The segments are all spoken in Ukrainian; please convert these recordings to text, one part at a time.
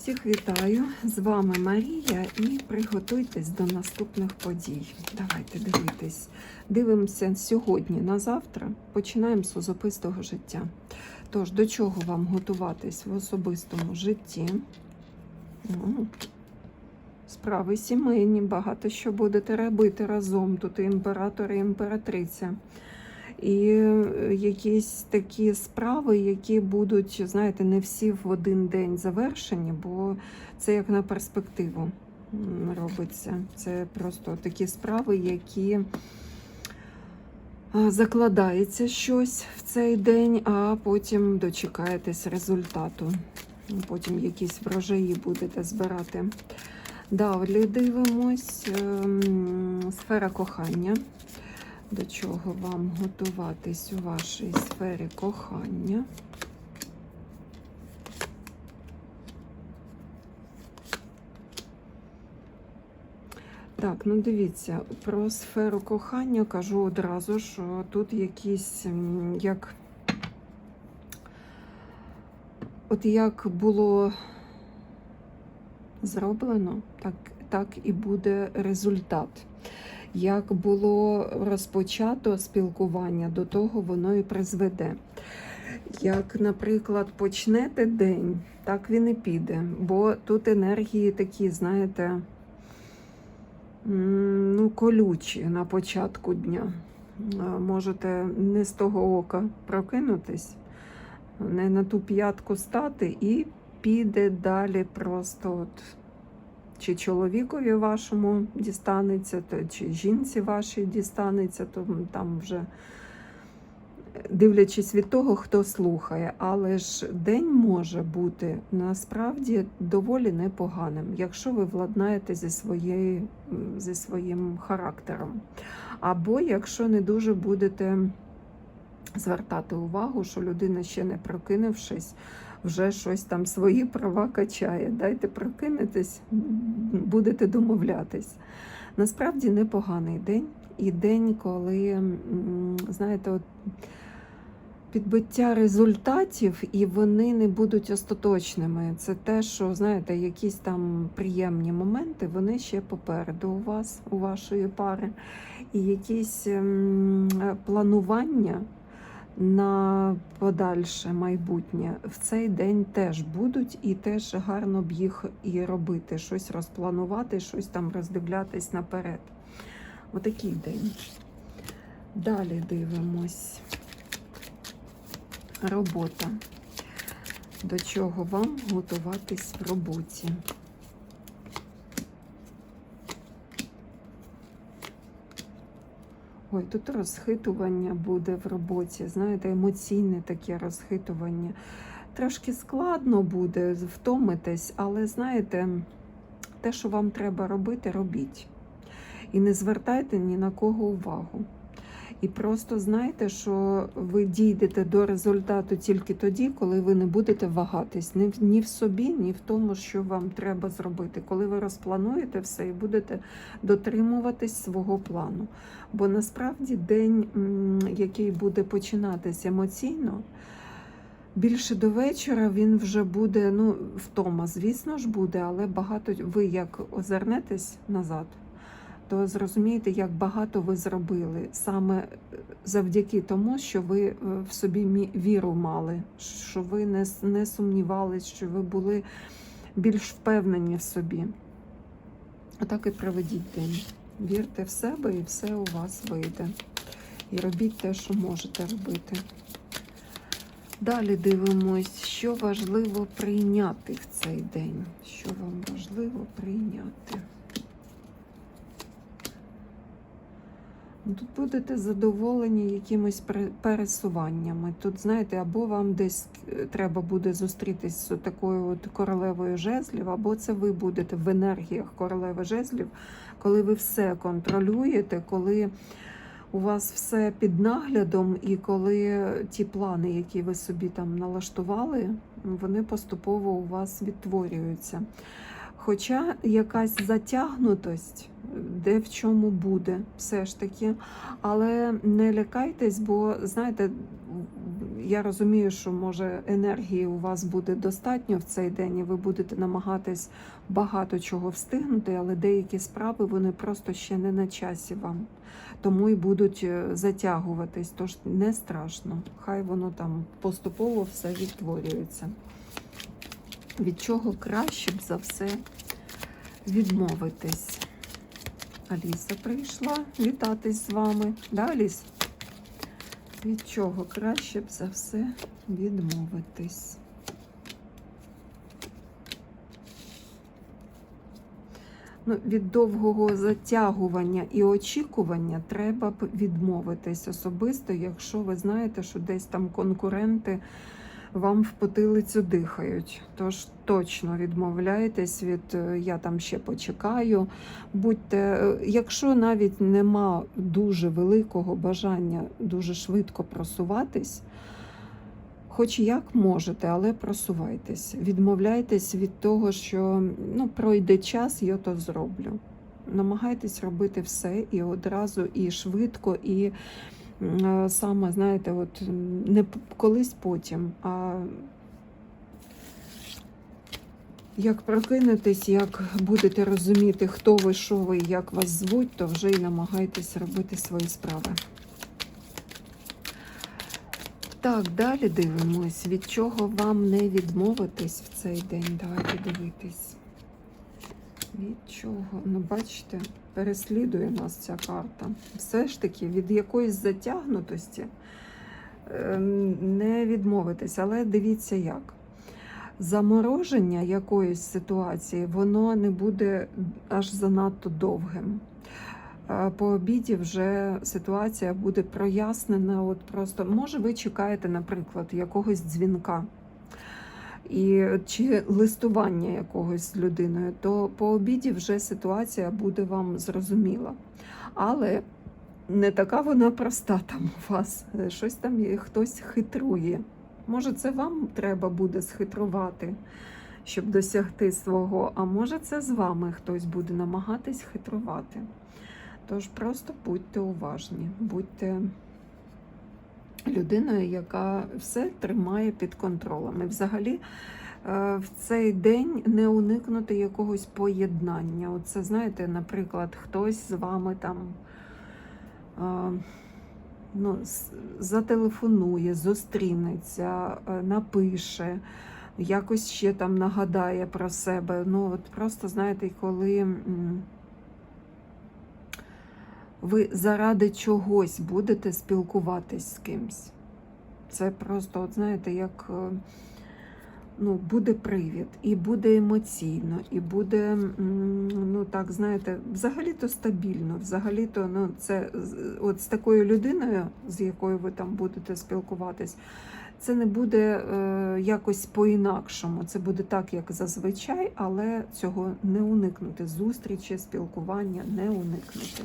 Всіх вітаю! З вами Марія і приготуйтесь до наступних подій. Давайте дивитись. Дивимося сьогодні на завтра. Починаємо з особистого життя. Тож, до чого вам готуватись в особистому житті? Ну, Справи сімейні, багато що будете робити разом. Тут і імператор, і імператриця. І е, якісь такі справи, які будуть, знаєте, не всі в один день завершені, бо це як на перспективу робиться. Це просто такі справи, які а, закладається щось в цей день, а потім дочекаєтесь результату. Потім якісь врожаї будете збирати. Далі дивимось ем, сфера кохання. До чого вам готуватись у вашій сфері кохання? Так, ну дивіться, про сферу кохання кажу одразу, що тут якісь як. От як було зроблено, так, так і буде результат. Як було розпочато спілкування, до того воно і призведе. Як, наприклад, почнете день, так він і піде. Бо тут енергії такі, знаєте, ну, колючі на початку дня. Можете не з того ока прокинутись, не на ту п'ятку стати і піде далі просто от чи чоловікові вашому дістанеться, то чи жінці вашій дістанеться, то там вже дивлячись від того, хто слухає. Але ж день може бути насправді доволі непоганим, якщо ви владнаєте зі, своєю, зі своїм характером. Або якщо не дуже будете звертати увагу, що людина ще не прокинувшись, вже щось там свої права качає. Дайте прокинетесь, будете домовлятись. Насправді непоганий день. І день, коли, знаєте, от підбиття результатів, і вони не будуть остаточними. Це те, що, знаєте, якісь там приємні моменти, вони ще попереду у вас, у вашої пари. І якісь планування на подальше майбутнє в цей день теж будуть, і теж гарно б їх і робити, щось розпланувати, щось там роздивлятись наперед. Отакий день. Далі дивимось. Робота. До чого вам готуватись в роботі? Ой, тут розхитування буде в роботі, знаєте, емоційне таке розхитування. Трошки складно буде, втомитесь, але знаєте, те, що вам треба робити, робіть. І не звертайте ні на кого увагу. І просто знайте, що ви дійдете до результату тільки тоді, коли ви не будете вагатись ні в- ні в собі, ні в тому, що вам треба зробити. Коли ви розплануєте все і будете дотримуватись свого плану. Бо насправді день, який буде починатись емоційно, більше до вечора він вже буде, ну, втома, звісно ж, буде, але багато ви як озирнетесь назад, то зрозумієте, як багато ви зробили саме е, завдяки тому, що ви е, в собі віру мали, що ви не, не сумнівались, що ви були більш впевнені в собі. Отак і проведіть день. Вірте в себе і все у вас вийде. І робіть те, що можете робити. Далі дивимось, що важливо прийняти в цей день. Що вам важливо прийняти? Тут будете задоволені якимись пересуваннями. Тут, знаєте, або вам десь е, треба буде зустрітись з такою от королевою жезлів, або це ви будете в енергіях королеви жезлів, коли ви все контролюєте, коли у вас все під наглядом, і коли ті плани, які ви собі там налаштували, вони поступово у вас відтворюються. Хоча якась затягнутость, де в чому буде, все ж таки. Але не лякайтесь, бо знаєте, я розумію, що може енергії у вас буде достатньо в цей день, і ви будете намагатись багато чого встигнути, але деякі справи вони просто ще не на часі вам. Тому і будуть е, затягуватись. Тож не страшно. Хай воно там поступово все відтворюється. Від чого краще б за все відмовитись. Аліса прийшла вітатись з вами. Да, Аліс? Від чого краще б за все відмовитись? Ну, від довгого затягування і очікування треба б відмовитись особисто, якщо ви знаєте, що десь там конкуренти вам в потилицю дихають. Тож точно відмовляйтесь від е, я там ще почекаю. Будьте, е, якщо навіть нема дуже великого бажання дуже швидко просуватись, хоч як можете, але просувайтесь. Відмовляйтесь від того, що ну, пройде час, я то зроблю. Намагайтесь робити все і одразу, і швидко, і саме, знаєте, от не колись потім, а як прокинетесь, як будете розуміти, хто ви, що ви, як вас звуть, то вже й намагайтесь робити свої справи. Так, далі дивимось, від чого вам не відмовитись в цей день. Давайте дивитись. Від чого? Ну, бачите, переслідує нас ця карта. Все ж таки, від якоїсь затягнутості е, не відмовитись, але дивіться як. Замороження якоїсь ситуації, воно не буде аж занадто довгим. Е, По обіді вже ситуація буде прояснена. От просто може ви чекаєте, наприклад, якогось дзвінка і чи листування якогось з людиною, то по обіді вже ситуація буде вам зрозуміла. Але не така вона проста там у вас. Щось там хтось хитрує. Може, це вам треба буде схитрувати, щоб досягти свого, а може, це з вами хтось буде намагатись хитрувати. Тож просто будьте уважні, будьте людиною, яка все тримає під контролем. І взагалі е, в цей день не уникнути якогось поєднання. Оце, знаєте, наприклад, хтось з вами там е, ну, зателефонує, зустрінеться, е, напише. Якось ще там нагадає про себе. Ну, от просто знаєте, коли ви заради чогось будете спілкуватись з кимсь. Це просто, от знаєте, як е, ну, буде привід, і буде емоційно, і буде, ну так, знаєте, взагалі-то стабільно, взагалі-то ну, це от з такою людиною, з якою ви там будете спілкуватись, це не буде е, якось по-інакшому. Це буде так, як зазвичай, але цього не уникнути. Зустрічі, спілкування не уникнути.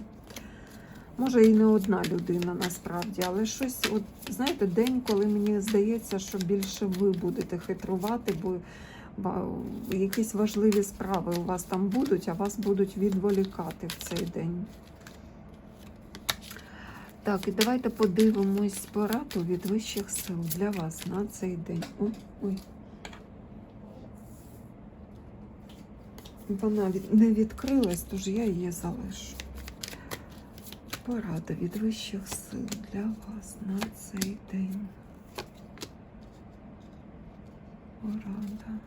Може, і не одна людина насправді, але щось, от знаєте, день, коли мені здається, що більше ви будете хитрувати, бо якісь важливі справи у вас там будуть, а вас будуть відволікати в цей день. Так, і давайте подивимось пораду від вищих сил для вас на цей день. Ой, ой. Вона не відкрилась, тож я її залишу. Порада від вищих сил для вас на цей день. Порада.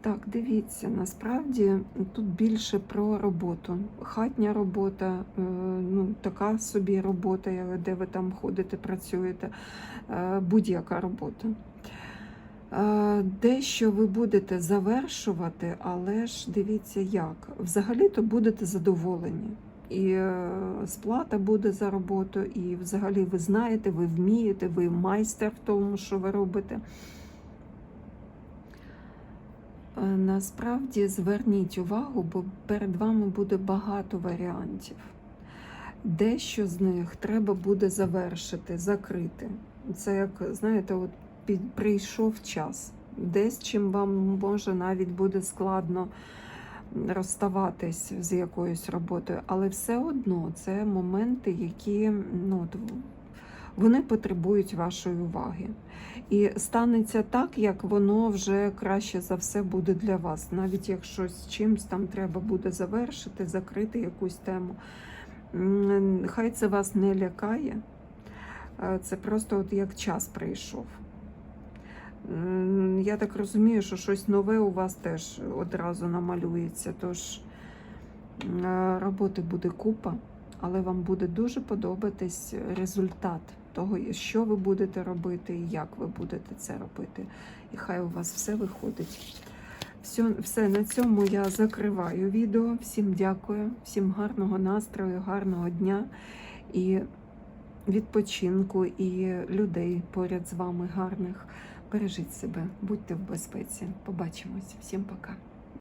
Так, дивіться, насправді тут більше про роботу. Хатня робота, е, ну така собі робота, де ви там ходите, працюєте, е, будь-яка робота. Е, Дещо ви будете завершувати, але ж дивіться як. Взагалі-то будете задоволені. І е, сплата буде за роботу, і взагалі ви знаєте, ви вмієте, ви майстер в тому, що ви робите. Е, Насправді зверніть увагу, бо перед вами буде багато варіантів. Дещо з них треба буде завершити, закрити. Це як, знаєте, от прийшов час. Десь чим вам може навіть буде складно розставатись з якоюсь роботою, але все одно це моменти, які ну, вони потребують вашої уваги. І станеться так, як воно вже краще за все буде для вас. Навіть якщо з чимось там треба буде завершити, закрити якусь тему. Хай це вас не лякає. Е, Це просто от як час прийшов. Я так розумію, що щось нове у вас теж одразу намалюється. Тож е, роботи буде купа, але вам буде дуже подобатись результат того, що ви будете робити і як ви будете це робити. І хай у вас все виходить. Все, все на цьому я закриваю відео. Всім дякую, всім гарного настрою, гарного дня і відпочинку, і людей поряд з вами гарних. Бережіть себе, будьте в безпеці. Побачимось. Всім пока.